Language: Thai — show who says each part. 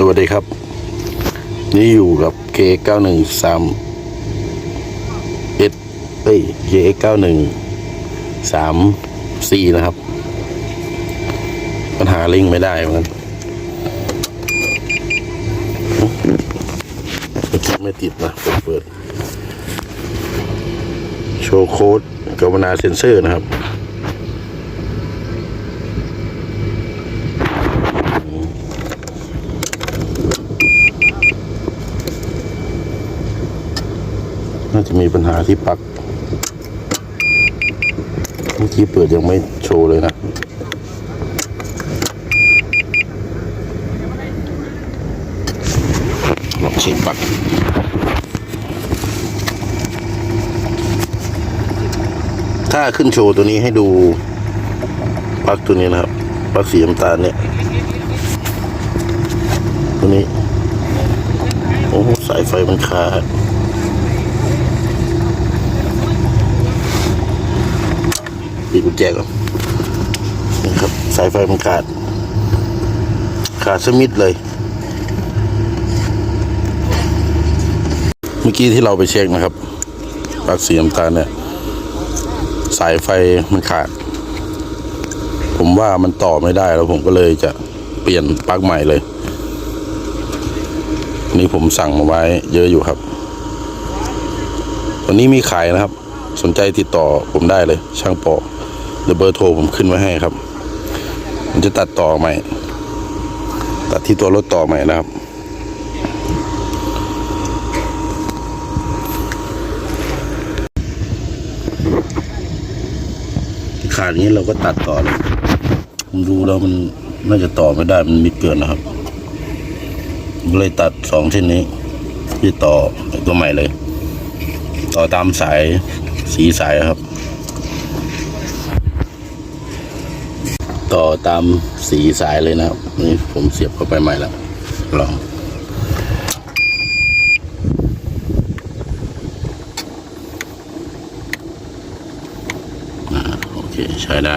Speaker 1: สวัสดีครับ นี่อยู่กับ K91 3 S เอ้ย K91 3 4นะครับ ปัญหาลิงไม่ได้เหมือนกันไม่ติดนะ เปิดโชว์โค้ดกาวนาเซนเซอร์นะครับ น่าจะมีปัญหาที่ปลั๊กเมื่อกี้เปิดยังไม่โชว์เลยนะลองเช็คปลั๊กถ้าขึ้นโชว์ตัวนี้ให้ดูปลั๊กตัวนี้นะครับปลั๊กสีน้ำตาลเนี่ยตัวนี้ โอ้สายไฟมันขาด ปิดกุญแจก่อนนี่ครับ สายไฟมันขาด ขาดสมิดเลย เมื่อกี้ที่เราไปเช็คนะครับปลั๊กสีน้ำตาลเนี่ย สายไฟมันขาด ผมว่ามันต่อไม่ได้แล้วผมก็เลยจะเปลี่ยนปลั๊กใหม่เลย นี่ผมสั่งมาไว้เยอะอยู่ครับวันนี้มีขายนะครับ สนใจติดต่อผมได้เลย ช่างปอ เดี๋ยวเบอร์โทรผมขึ้นไว้ให้ครับมันจะตัดต่อใหม่ ตัดที่ตัวรถต่อใหม่นะครับ ขาดอย่างนี้เราก็ตัดต่อเลยผมดูแล้วมันน่าจะต่อไม่ได้มันมิดเกินนะครับก็เลยตัดสองเส้นนี้ที่ต่อตัวใหม่เลย ต่อตามสายสีสายครับ ต่อตามสีสายเลยนะครับ นี่ผมเสียบเข้าไปใหม่แล้ว ลองอโอเค ใช้ได้